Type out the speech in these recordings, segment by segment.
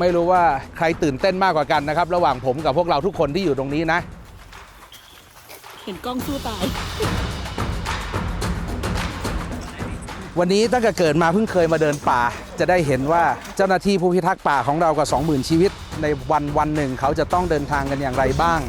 ไม่รู้ว่าใครตื่นเต้นมากกว่ากันนะครับ ระหว่างผมกับพวกเราทุกคนที่อยู่ตรงนี้นะ เห็นกล้องสู้ตาย วันนี้ตั้งแต่เกิดมาเพิ่งเคยมาเดินป่า จะได้เห็นว่าเจ้าหน้าที่ผู้พิทักษ์ป่าของเรากว่า20,000 ชีวิต ในวันวันหนึ่งเขาจะต้องเดินทางกันอย่างไรบ้าง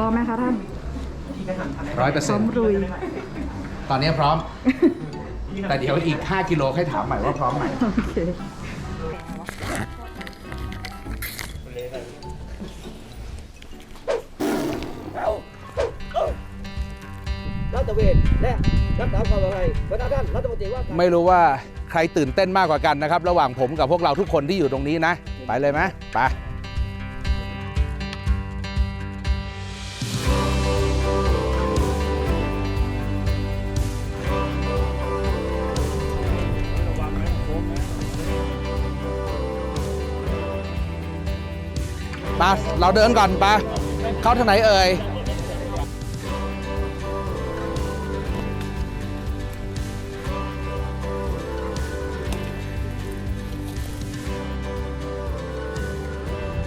ร้อมไหมคะท่านร้อยเปอร์พเซ็ร้อนมต์รุย ตอนนี้พร้อม แต่เดี๋ยวอีก 5 กิโลให้ถามใหม่ว่าพร้อมไหมโอเค รัฐเวนและรักษาความปลอดภัยพระท่านรัฐมนตรีว่าการ ไม่รู้ว่าใครตื่นเต้นมากกว่ากันนะครับ ระหว่างผมกับพวกเราทุกคนที่อยู่ตรงนี้นะ ไปเลยไหมไป มาเราเดินก่อนไปเข้าทางไหนเอ่ย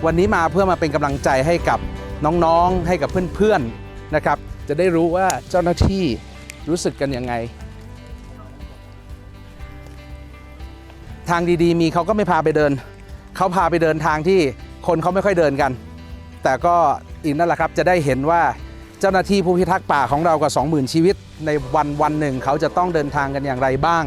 วันนี้มาเพื่อมาเป็นกำลังใจให้กับน้องๆ ให้กับเพื่อนๆนะครับ จะได้รู้ว่าเจ้าหน้าที่รู้สึกกันยังไง ทางดีๆ มีเขาก็ไม่พาไปเดิน เขาพาไปเดินทางที่ คนเขาไม่ค่อยเดินกัน แต่ก็อีกนั่นแหละครับจะได้เห็นว่าเจ้าหน้าที่ผู้พิทักษ์ป่าของเรากว่า20,000 ชีวิต ในวันวันหนึ่งเขาจะต้องเดินทางกันอย่างไรบ้าง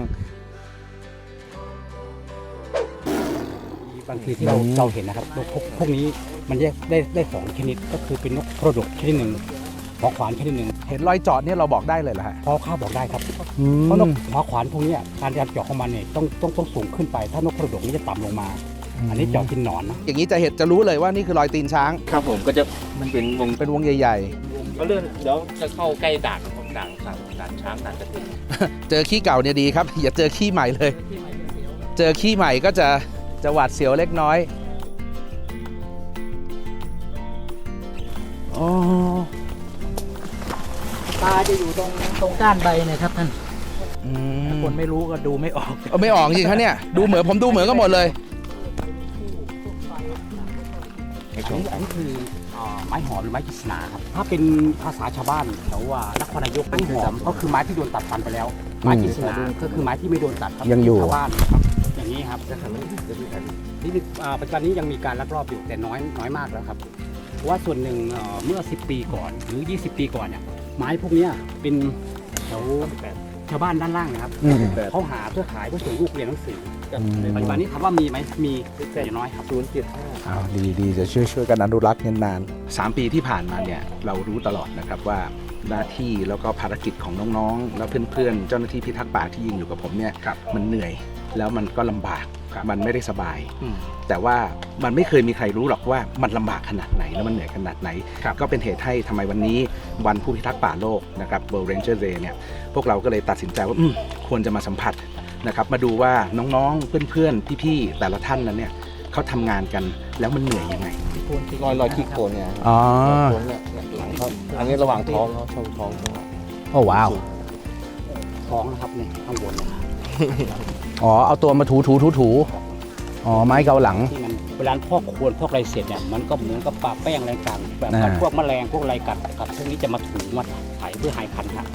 บางทีที่เราเราเห็นนะครับนกพวกพวกนี้มันแยกได้ได้สองชนิดก็คือเป็นนกกระดกชนิดหนึ่งหอขวานชนิดหนึ่งเห็นรอยเจอดเนี่ยเราบอกได้เลยเหรอฮะพอข้าวบอกได้ครับเพราะนกหอขวานพวกเนี้ยการการเจาะของมันเนี่ยต้องต้องต้องสูงขึ้นไป ถ้านกกระดกนี่จะต่ำลงมา อันนี้เจาะกินหนอนนะอย่างนี้จะเห็นจะรู้เลยว่านี่คือรอยตีนช้าง ครับผมก็จะมันเป็นวงเป็นวงใหญ่ ก็เลื่อนเดี๋ยวจะเข้าใกล้ด่านของด่านด่านด่านช้างด่านกระทิงๆ เจอขี้เก่าเนี่ยดีครับ อย่าเจอขี้ใหม่เลย เจอขี้ใหม่ก็จะจะหวาดเสียวเล็กน้อยอ๋อตาจะอยู่ตรงตรงก้านใบนะครับท่านอืมคนไม่รู้ก็ดูไม่ออก เอาไม่ออกจริงครับเนี่ย ดูเหมือนผมดูเหมือนกันหมดเลย อันนี้อันนี้คืออ่าไม้หอมหรือไม้กฤษณาครับ ถ้าเป็นภาษาชาวบ้านเขาว่านครนายกไม้หอมก็คือไม้ที่โดนตัดฟันไปแล้ว ไม้กฤษณาก็คือไม้ที่ไม่โดนตัดครับยังอยู่ ชาวบ้านครับอย่างนี้ครับนี่อ่าปัจจุบันนี้ยังมีการลักลอบอยู่แต่น้อยน้อยมากแล้วครับเพราะว่าส่วนหนึ่งเอ่อเมื่อ 10 ปีก่อนหรือ 20 ปีก่อนเนี่ยไม้พวกเนี้ยเป็นแถว ชาวบ้านด้านล่างนะครับอืม เขาหาเพื่อขายเพื่อส่งลูกเรียนหนังสืออปัจจุบันนี้ถามว่ามีไหมมีแต่น้อยครับ ศูนย์เจ็ดห้าอ้าวดีดีจะช่วยช่วยกันอนุรักษ์นานๆสามปีที่ผ่านมาเนี่ยเรารู้ตลอดนะครับว่าหน้าที่แล้วก็ภารกิจของน้องๆ แล้วเพื่อนๆ เจ้าหน้าที่พิทักษ์ป่าที่ยิงอยู่กับผมเนี่ยมันเหนื่อยแล้วมันก็ลำบากมันไม่ได้สบาย อืม แต่ว่ามันไม่เคยมีใครรู้หรอกว่ามันลำบากขนาดไหนแล้วมันเหนื่อยขนาดไหน ก็เป็นเหตุให้ทำไมวันนี้ วันผู้พิทักษ์ป่าโลกนะครับ World Ranger Day เนี่ยพวกเราก็เลยตัดสินใจว่าอมควรจะมาสัมผัสนะครับมาดูว่าน้องๆเพื่อนๆพี่ๆแต่ละท่านนั้นเนี่ยเขาทำงานกันแล้วมันเหนื่อยยังไงรอยรอยขี้โคลนเนี่ยอ๋อโคลนเนี่ยหลังเขาอันนี้ระหว่างท้องเขาช่องท้องเขาโอ้ว้าวท้องนะครับเนี่ยข้างบนเนี่ยอ๋อเอาตัวมาถูถูถูถูอ๋อไม้เกาหลังที่มัน เวลาพอกโควรพอกอะไรเสร็จเนี่ยมันก็เหมือนกับปลาแป้งอะไรต่างๆแบบอ่าพวกแมลงพวกอะไรกัดกัดพวกนี้จะมาถูมาไถเพื่อหายคันครับ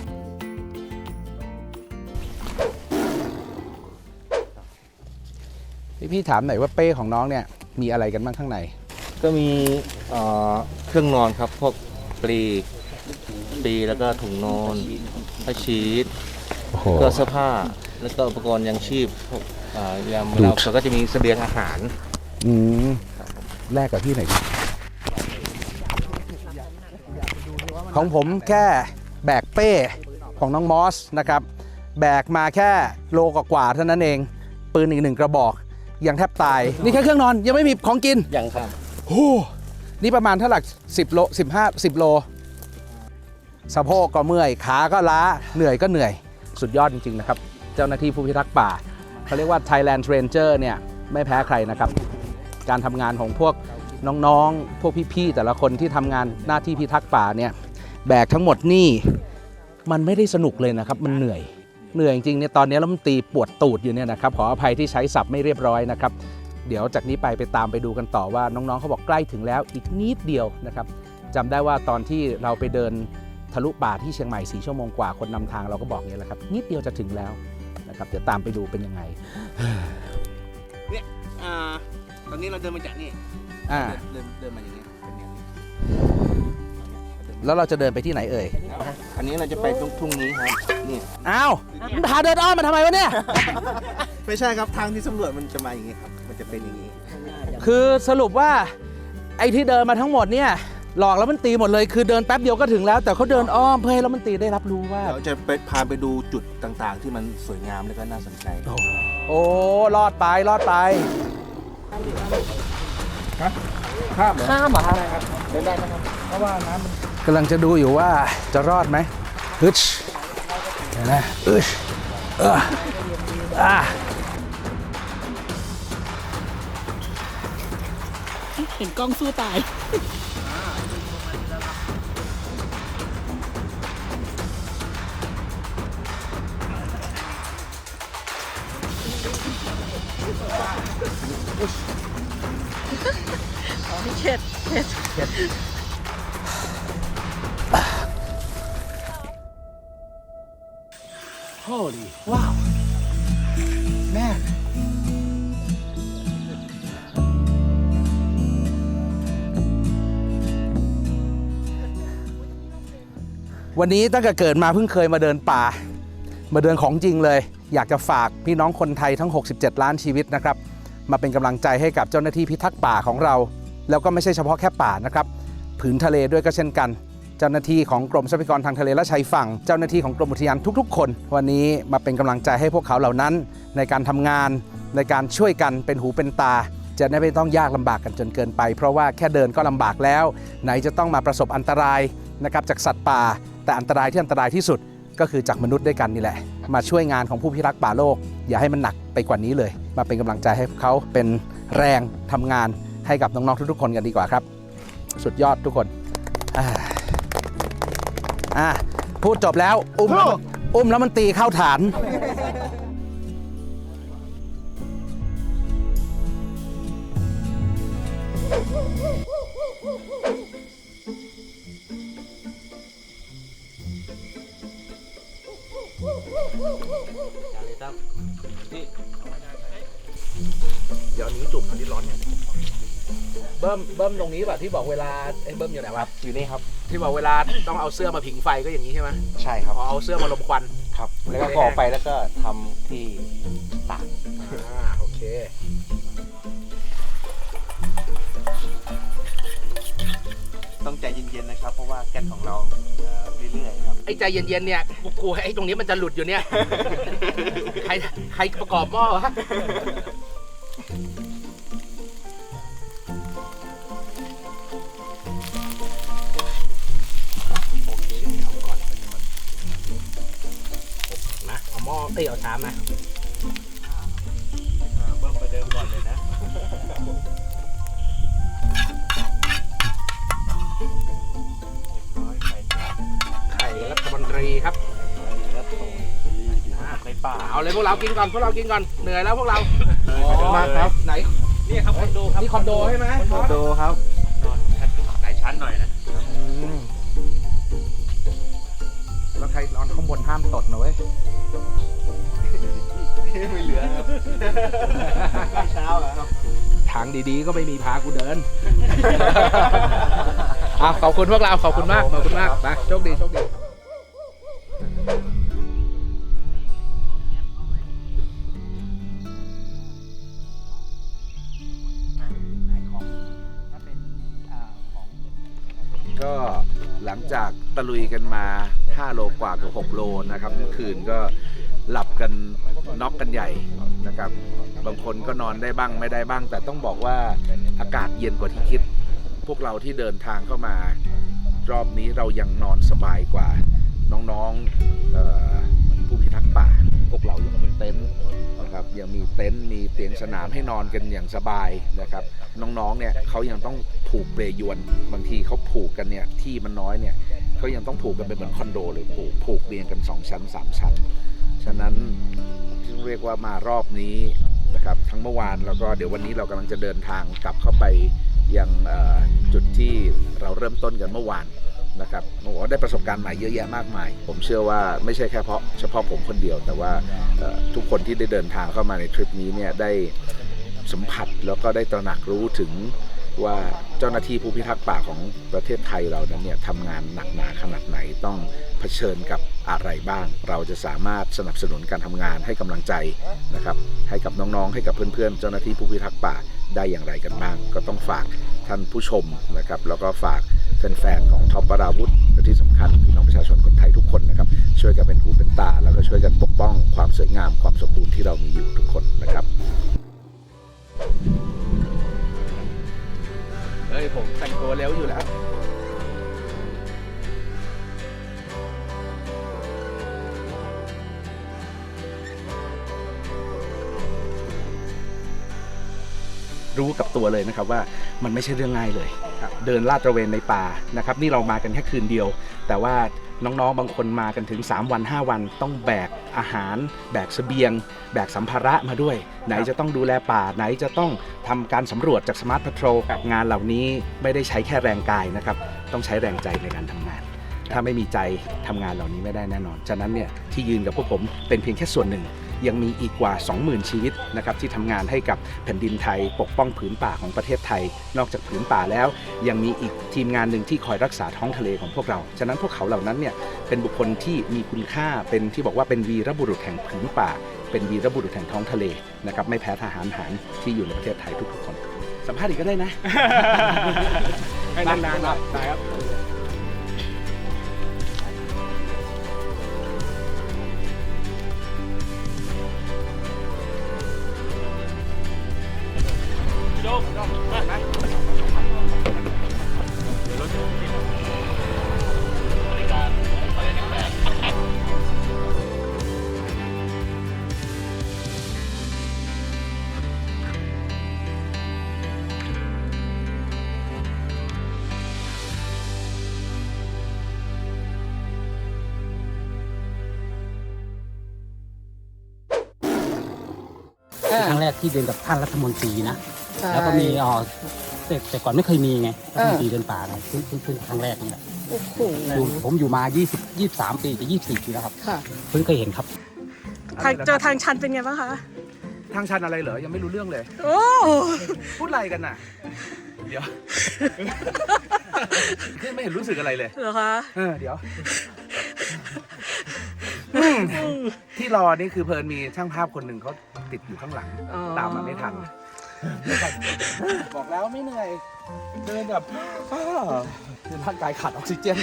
พี่พี่ถามหน่อยว่าเป้ของน้องเนี่ยมีอะไรกันบ้างข้างใน ก็มีเอ่อเครื่องนอนครับ พวกปลีปลีแล้วก็ถุงนอนผ้าชีตโอ้โหก็เสื้อผ้า แล้วก็อุปกรณ์ยังชีพพวกอ่ายามดูเราดก็จะมีเสบียงอาหาร อืมแลกกับพี่หน่อยดิของผมแค่แบกเป้ของน้องมอสนะครับ แบกมาแค่โลกว่าๆเท่านั้นเอง ปืนอีกหนึ่งกระบอกยังแทบตาย นี่แค่เครื่องนอนยังไม่มีของกินยังครับโอ้นี่ประมาณเท่าไหร่10โล15 10โลสะโพกก็เมื่อยขาก็ล้าเหนื่อยก็เหนื่อยสุดยอดจริง ๆ นะครับ เจ้าหน้าที่ผู้พิทักษ์ป่าเขาเรียกว่า Thailand Ranger เนี่ย ไม่แพ้ใครนะครับ การทำงานของพวกน้องๆ พวกพี่ๆแต่ละคนที่ทำงานหน้าที่พิทักษ์ป่าเนี่ยแบกทั้งหมดนี่มันไม่ได้สนุกเลยนะครับ มันเหนื่อยเหนื่อยจริงๆเนี่ยตอนนี้แล้วมันตีปวดตูดอยู่เนี่ยนะครับขออภัยที่ใช้ศัพท์ไม่เรียบร้อยนะครับ เดี๋ยวจากนี้ไปไปตามไปดูกันต่อว่าน้องๆเขาบอกใกล้ถึงแล้วอีกนิดเดียวนะครับจำได้ว่าตอนที่เราไปเดินทะลุป่าที่เชียงใหม่สีชั่วโมงกว่าคนนำทางเราก็บอกเนี่ยแหละครับนิดเดียวจะถึงแล้วนะครับเดี๋ยวตามไปดูเป็นยังไงเนี่ยอ่า ตอนนี้เราเดินมาจากนี่อ่า เดินเดินมาอย่างนี้เป็นอย่างนี้แล้วเราจะเดินไปที่ไหนเอ่ย อันนี้เราจะไปตรงทุ่งนี้ครับนี่อ้าวมึงพาเดินอ้อมมาทำไมวะเนี่ย ไม่ใช่ครับทางที่สำรวจมันจะมาอย่างนี้ครับ มันจะเป็นอย่างนี้ คือสรุปว่าไอ้ที่เดินมาทั้งหมดเนี่ย หลอกแล้วมันตีหมดเลย คือเดินแป๊บเดียวก็ถึงแล้ว แต่เขาเดินอ้อมเพื่อให้แล้วมันตีได้รับรู้ว่า เราจะไปพาไปดูจุดต่างๆ ที่มันสวยงามและก็น่าสนใจ โอ้ รอดไป รอดไป ข้ามเหรอครับเดินได้ไหมครับ เพราะว่าน้ำมันกำลังจะดูอยู่ว่าจะรอดไหมฮึชเห็นไหมอึชเอออ่าเห็นกล้องสู้ตาย โอ้ดีว้าวแม่วันนี้ตั้งแต่เกิดมาเพิ่งเคยมาเดินป่า มาเดินของจริงเลย อยากจะฝากพี่น้องคนไทยทั้ง 67 ล้านชีวิตนะครับ มาเป็นกำลังใจให้กับเจ้าหน้าที่พิทักษ์ป่าของเรา แล้วก็ไม่ใช่เฉพาะแค่ป่านะครับผืนทะเลด้วยก็เช่นกัน เจ้าหน้าที่ของกรมทรัพยากรทางทะเลและชายฝั่ง เจ้าหน้าที่ของกรมอุทยานทุก ๆ คน วันนี้มาเป็นกำลังใจให้พวกเขาเหล่านั้น ในการทำงาน ในการช่วยกันเป็นหูเป็นตา จะได้ไม่ต้องยากลำบากกันจนเกินไป เพราะว่าแค่เดินก็ลำบากแล้ว ไหนจะต้องมาประสบอันตรายนะครับจากสัตว์ป่า แต่อันตรายที่อันตรายที่สุดก็คือจากมนุษย์ด้วยกันนี่แหละ มาช่วยงานของผู้พิทักษ์ป่าโลก อย่าให้มันหนักไปกว่านี้เลย มาเป็นกำลังใจให้เขาเป็นแรงทำงานให้กับน้อง ๆ ทุกๆ คนกันดีกว่าครับ สุดยอดทุกคนอ่าพูดจบแล้วอุ้มอุ้มแล้วมันตีเข้าฐานเดี๋ยวนี้ จุ่มอันนี้ร้อนเนี่ยเบิ้มเบิ้มตรงนี้แบบที่บอกเวลาไอ้เบิ้มอยู่ไหนวะอยู่นี่ครับ ที่บอกเวลาต้องเอาเสื้อมาผิงไฟก็อย่างนี้ใช่ไหมใช่ครับอ๋อเอาเสื้อมาลมควันครับ แล้วก็ก่อไฟแล้วก็ทำที่ตากอ่าโอเคต้องใจเย็นๆนะครับ เพราะว่าแก๊สของเราเอ่อเรื่อยๆครับ ไอ้ใจเย็นๆเนี่ยกูกลัวไอ้ตรงนี้มันจะหลุดอยู่เนี่ย ใครใครประกอบหม้อวะ ยเอาชามมาเบิ้มไปเดิมก่อนเลยนะไข่รัฐมนตรีครับในป่าเอาเลยพวกเรากินก่อนพวกเรากินก่อนเหนื่อยแล้วพวกเราขอบคุณมากครับ ไหนนี่ครับคอนโดครับนี่คอนโดใช่ไหมโดครับหลายชั้นหน่อยนะอืมแล้วใครนอนข้างบนห้ามตดนะเว้ย ไม่เหลือครับเช้าอะครับ ทางดีๆก็ไม่มีพากูเดิน อะขอบคุณพวกเราขอบคุณมากขอบคุณมากไปโชคดีโชคดีก็หลังจากตะลุยกันมา 5 โลกว่าเกือบ6 โลนะครับเมื่อคืนก็ หลับกันน็อกกันใหญ่นะครับ บางคนก็นอนได้บ้างไม่ได้บ้าง แต่ต้องบอกว่าอากาศเย็นกว่าที่คิด พวกเราที่เดินทางเข้ามารอบนี้เรายังนอนสบายกว่าน้องๆผู้พิทักษ์ป่า พวกเรายังมีเต็นท์นะครับยังมีเต็นท์มีเตียงสนามให้นอนกันอย่างสบายนะครับ น้องๆเนี่ยเขายังต้องผูกเปรยวนบางทีเขาผูกกันเนี่ยที่มันน้อยเนี่ยเขายังต้องผูกกันเป็นเหมือนคอนโดเลยผูกผูกเรียงกัน 2 ชั้น 3 ชั้น ฉะนั้นที่เรียกว่ามารอบนี้นะครับทั้งเมื่อวานแล้วก็เดี๋ยววันนี้เรากำลังจะเดินทางกลับเข้าไปยังจุดที่เราเริ่มต้นกันเมื่อวานนะครับโอ้ได้ประสบการณ์ใหม่เยอะแยะมากมาย ผมเชื่อว่าไม่ใช่แค่เพราะเฉพาะผมคนเดียว แต่ว่าทุกคนที่ได้เดินทางเข้ามาในทริปนี้เนี่ยได้สัมผัสแล้วก็ได้ตระหนักรู้ถึงว่าเจ้าหน้าที่ผู้พิทักษ์ป่าของประเทศไทยเรานั้นเนี่ยทำงานหนักหนาขนาดไหนต้องเผชิญกับ อะไรบ้าง เราจะสามารถสนับสนุนการทำงานให้กำลังใจนะครับให้กับน้องๆ ให้กับเพื่อนๆ เจ้าหน้าที่ผู้พิทักษ์ป่าได้อย่างไรกันบ้าง ก็ต้องฝากท่านผู้ชมนะครับ แล้วก็ฝากแฟนๆของทอมปราวุธและที่สำคัญพี่น้องประชาชนคนไทยทุกคนนะครับ ช่วยกันเป็นหูเป็นตา แล้วก็ช่วยกันปกป้องความสวยงามความสมบูรณ์ที่เรามีอยู่ทุกคนนะครับเฮ้ยผมแต่งตัวเร็วอยู่แล้ว รู้กับตัวเลยนะครับว่ามันไม่ใช่เรื่องง่ายเลย เดินลาดตระเวนในป่านะครับนี่เรามากันแค่คืนเดียว แต่ว่าน้องๆ บางคนมากันถึง 3 วัน 5 วันต้องแบกอาหาร แบกเสบียง แบกสัมภาระมาด้วย ไหนจะต้องดูแลป่าไหนจะต้องทำการสำรวจจากสมาร์ท a พ r o l งานเหล่านี้ไม่ได้ใช้แค่แรงกายนะครับ ต้องใช้แรงใจในการทำงาน ถ้าไม่มีใจทำงานเหล่านี้ไม่ได้แน่นอน ฉะนั้นเนี่ยที่ยืนกับพวกผมเป็นเพียงแค่ส่วนหนึ่ง ยังมีอีกกว่า 20,000 ชีวิตนะครับที่ทำงานให้กับแผ่นดินไทย ปกป้องผืนป่าของประเทศไทย นอกจากผืนป่าแล้ว ยังมีอีกทีมงานหนึ่งที่คอยรักษาท้องทะเลของพวกเรา ฉะนั้นพวกเขาเหล่านั้นเนี่ยเป็นบุคคลที่มีคุณค่าเป็นที่บอกว่าเป็นวีรบุรุษแห่งผืนป่า เป็นวีรบุรุษแห่งท้องทะเลนะครับไม่แพ้ทหารหารที่อยู่ในประเทศไทยทุกๆคน สัมภาษณ์อีกก็ได้นะ ให้นานๆหน่อยได้ครับ เป็นครั้งแรกที่เดินกับท่านรัฐมนตรีนะแล้วก็มีอ๋อแต่แต่ก่อนไม่เคยมีไงรัฐมนตรีเดินป่าไงเพิ่งเพิ่งเพิ่งครั้งแรกนี่แหละโอ้โหอยู่ผมอยู่มา 20 23 ปีจะ24 ปีแล้วครับ ค่ะ เพิ่งเคยเห็นครับ ทางเจอทางชันเป็นไงบ้างคะ ทางชันอะไรเหรอ ยังไม่รู้เรื่องเลย โอ้ พูดอะไรกันน่ะ เดี๋ยว ไม่เห็นรู้สึกอะไรเลย เหรอคะ เออเดี๋ยวที่รอนี่คือเพลินมีช่างภาพคนหนึ่งเขา ติดอยู่ข้างหลัง อ๋อ ตามมาไม่ทัน บอกแล้วไม่เหนื่อย เดินแบบอ้าคือร่างกายขาดออกซิเจน